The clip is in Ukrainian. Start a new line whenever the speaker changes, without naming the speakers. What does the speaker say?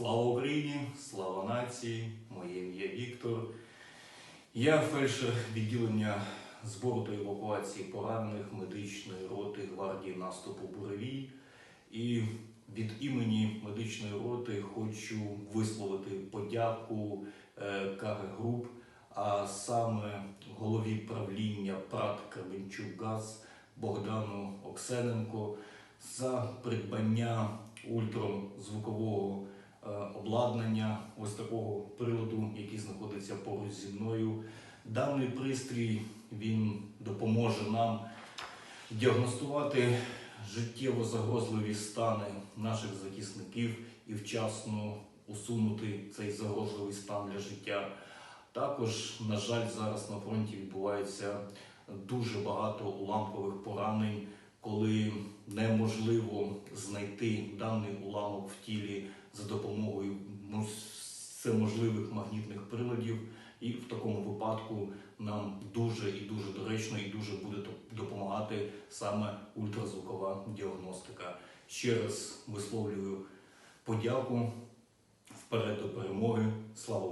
Слава Україні, слава нації, моє ім'я Віктор. Я фельдшер відділення збору та евакуації поранених медичної роти гвардії наступу Буревій. І від імені медичної роти хочу висловити подяку е, КГ Груп, а саме голові правління ПРАТ Кременчук ГАЗ Богдану Оксененко за придбання ультразвукового обладнання, ось такого приладу, який знаходиться поруч зі мною. Даний пристрій він допоможе нам діагностувати життєво загрозливі стани наших захисників і вчасно усунути цей загрозливий стан для життя. Також, на жаль, зараз на фронті відбувається дуже багато уламкових поранень, коли неможливо знайти даний уламок в тілі за допомогою всеможливих магнітних приладів. І в такому випадку нам дуже і дуже доречно і дуже буде допомагати саме ультразвукова діагностика. Ще раз висловлюю подяку вперед до перемоги. Слава!